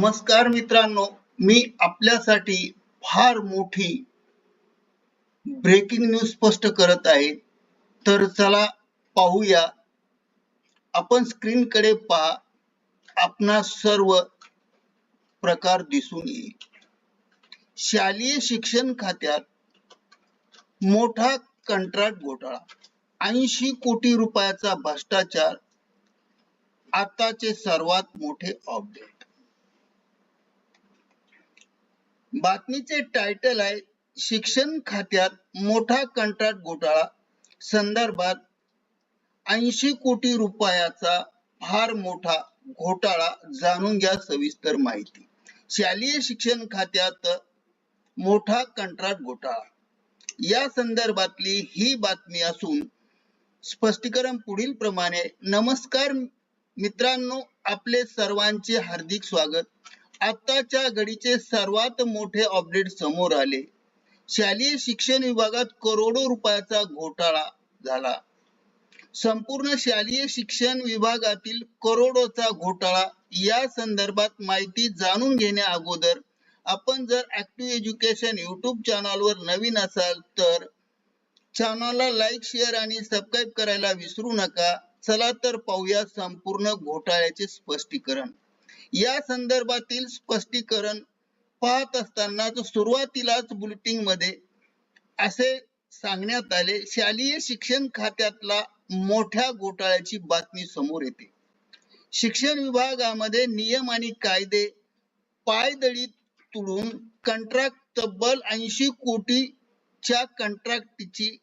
नमस्कार मित्रांनो मी आपल्यासाठी फार मोठी ब्रेकिंग न्यूज स्पष्ट करत आहे. तर चला पाहूया. आपण स्क्रीन कडे पहा. आपणा सर्व प्रकार दिसून येईल. शालेय शिक्षण खात्यात मोठा कंत्राट घोटाळा. ऐंशी कोटी रुपयाचा भ्रष्टाचार आताचे सर्वात मोठे अपडेट बातमीचे टायटल आहे शिक्षण खात्यात मोठा कंत्राट घोटाळा. संदर्भात ऐंशी कोटी रुपयाचा फार मोठा घोटाळा जाणून घ्या सविस्तर माहिती. शालेय शिक्षण खात्यात मोठा कंत्राट घोटाळा. या संदर्भातली ही बातमी असून स्पष्टीकरण पुढील प्रमाणे. नमस्कार मित्रांनो आपले सर्वांचे हार्दिक स्वागत. आताच्या घडीचे सर्वात मोठे अपडेट समोर आले. शालेय शिक्षण विभागात करोडो रुपयाचा घोटाळा झाला. संपूर्ण शालेय शिक्षण विभागातील करोडोचा घोटाळा या संदर्भात माहिती जाणून घेण्या अगोदर आपण जर ऍक्टिव्ह एज्युकेशन युट्यूब चॅनलवर नवीन असाल तर चॅनलला लाईक शेअर आणि सबस्क्राईब करायला विसरू नका. चला तर पाहूया संपूर्ण घोटाळ्याचे स्पष्टीकरण. या संदर्भातील स्पष्टीकरण पाहत असताना सुरुवातीलाच बुलेटिनमध्ये असे सांगण्यात आले शालेय शिक्षण खात्यातला मोठ्या घोटाळ्याची बातमी समोर येते. शिक्षण विभागामध्ये नियम आणि कायदे पायदळी तुडून कंत्राट तब्बल ऐंशी कोटीच्या कंत्राटची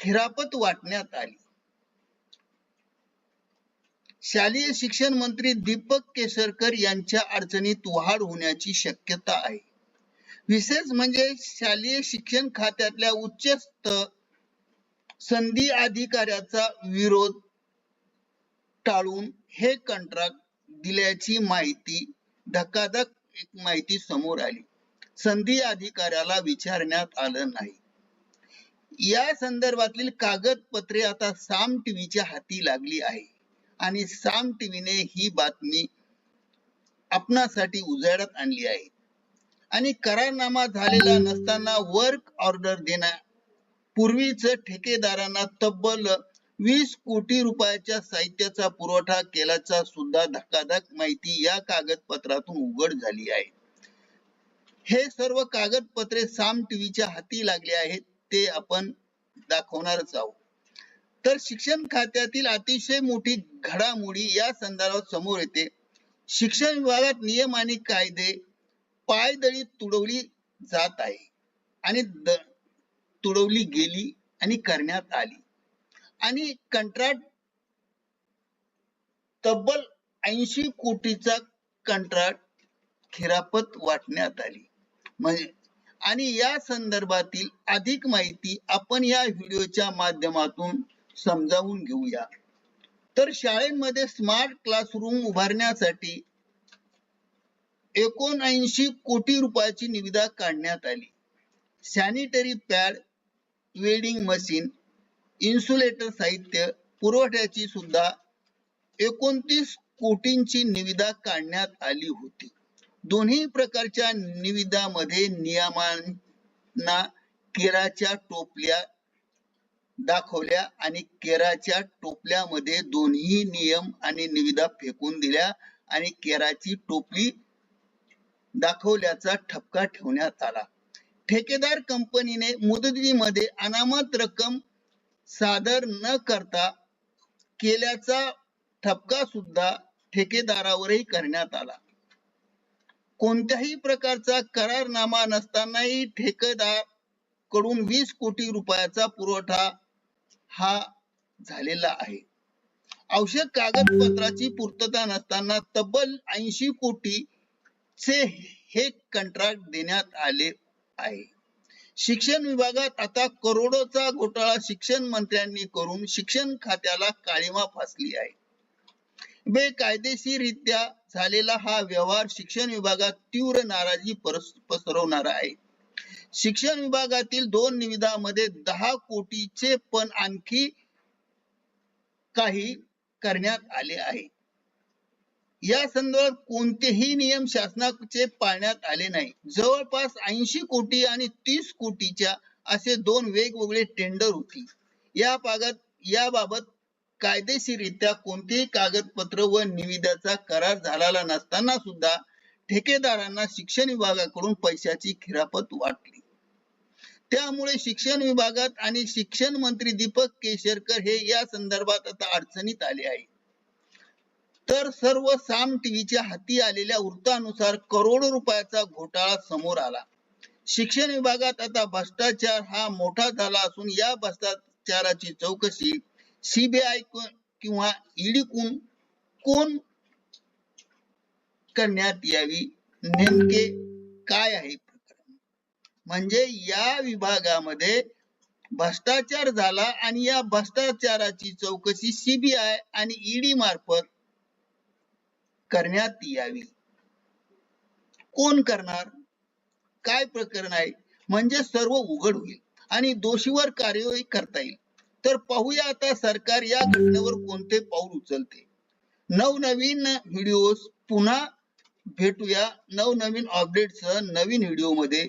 खिरापत वाटण्यात आली. शालेय शिक्षण मंत्री दीपक केसरकर यांच्या अडचणीत वाढ होण्याची शक्यता आहे. विशेष म्हणजे शालेय शिक्षण खात्यातल्या उच्चस्त संधी अधिकाऱ्याचा विरोध टाळून हे कंत्राट दिल्याची माहिती धक्काधक एक माहिती समोर आली. संधी अधिकाऱ्याला विचारण्यात आलं नाही. या संदर्भातील कागदपत्रे आता साम टीव्हीच्या हाती लागली आहे. आणि साम टीव्हीने ही बातमी आपणासाठी उजाडात आणली आहे. आणि करारनामा झालेला नसताना वर्क ऑर्डर देण्या पूर्वीच ठेकेदारांना तब्बल वीस कोटी रुपयाच्या साहित्याचा पुरवठा केल्याचा सुद्धा धक्काधक माहिती या कागदपत्रातून उघड झाली आहे. हे सर्व कागदपत्रे साम टीव्हीच्या हाती लागले आहेत ते आपण दाखवणारच आहोत. तर शिक्षण खात्यातील अतिशय मोठी घडामोडी या संदर्भात समोर येते. शिक्षण विभागात नियम आणि कायदे पायदळी तुडवली जात आहे आणि तुडवली गेली आणि करण्यात आली. आणि कंत्राट तब्बल ऐंशी कोटीचा कंत्राट खिरापत वाटण्यात आली. म्हणजे आणि या संदर्भातील अधिक माहिती आपण या व्हिडिओच्या माध्यमातून समजावून घेऊया. तर शाळेमध्ये स्मार्ट क्लासरूम उभारण्यासाठी एकोणऐंशी कोटी रुपयाची निविदा काढण्यात आली. Sanitary pad vending machine insulator साहित्य पुरवठ्याची सुद्धा एकोणतीस कोटींची निविदा काढण्यात आली होती. दोन्ही प्रकारच्या निविदामध्ये नियमांना केराच्या टोपल्या दाखवल्या आणि केराच्या टोपल्यामध्ये दोन्ही नियम आणि निविदा फेकून दिल्या आणि केराची टोपली दाखवल्याचा ठपका ठेवण्यात आला. ठेकेदार कंपनीने मुदतीमध्ये अनामत रक्कम सादर न करता केल्याचा ठपका सुद्धा ठेकेदारावरही करण्यात आला. कोणत्याही प्रकारचा करारनामा नसतानाही ठेकेदारकडून वीस कोटी रुपयाचा पुरवठा हा झालेला आहे. आवश्यक कागदपत्राची पूर्तता नसताना तब्बल ऐंशी कोटी चे हे कंत्राट देण्यात आले आहे. शिक्षण विभागात आता करोडोचा घोटाळा शिक्षण मंत्र्यांनी करून शिक्षण खात्याला काळीमा फासली आहे. बेकायदेशीररित्या झालेला हा व्यवहार शिक्षण विभागात तीव्र नाराजी पसरवणारा आहे. शिक्षण विभागातील दोन निविदामध्ये दहा कोटीचे पण आणखी काही करण्यात आले आहे. या संदर्भात कोणतेही नियम शासनाचे पाळण्यात आले नाही. जवळपास ऐंशी कोटी आणि तीस कोटीच्या असे दोन वेगवेगळे टेंडर होती. या भागात याबाबत कायदेशीररित्या कोणतेही कागदपत्र व निविदाचा करार झालेला नसताना सुद्धा ठेकेदारांना शिक्षण विभागाकडून पैशाची खिरापत वाटली. त्यामुळे शिक्षण विभागात आणि शिक्षण मंत्री दीपक केसरकर हे या संदर्भात आता अडचणीत आले आहे तर सर्व साम टीव्हीच्या हाती आलेल्या वृत्तानुसार करोडो रुपयाचा घोटाळा समोर आला. शिक्षण विभागात आता भ्रष्टाचार हा मोठा झाला असून या भ्रष्टाचाराची चौकशी सीबीआय किंवा ईडी कोण कोण करण्यात यावी नेमके काय आहे? म्हणजे या विभागामध्ये भ्रष्टाचार झाला आणि या भ्रष्टाचाराची चौकशी सीबीआय आणि ईडी मार्फत करण्यात यावी. कोण करणार? काय प्रकरण आहे? म्हणजे सर्व उघड होईल आणि दोषीवर कार्यवाही करता येईल. तर पाहूया आता सरकार या घटनेवर कोणते पाऊल उचलते. नवनवीन व्हिडिओ पुन्हा भेटूया. नवनवीन अपडेटसह नवीन व्हिडिओमध्ये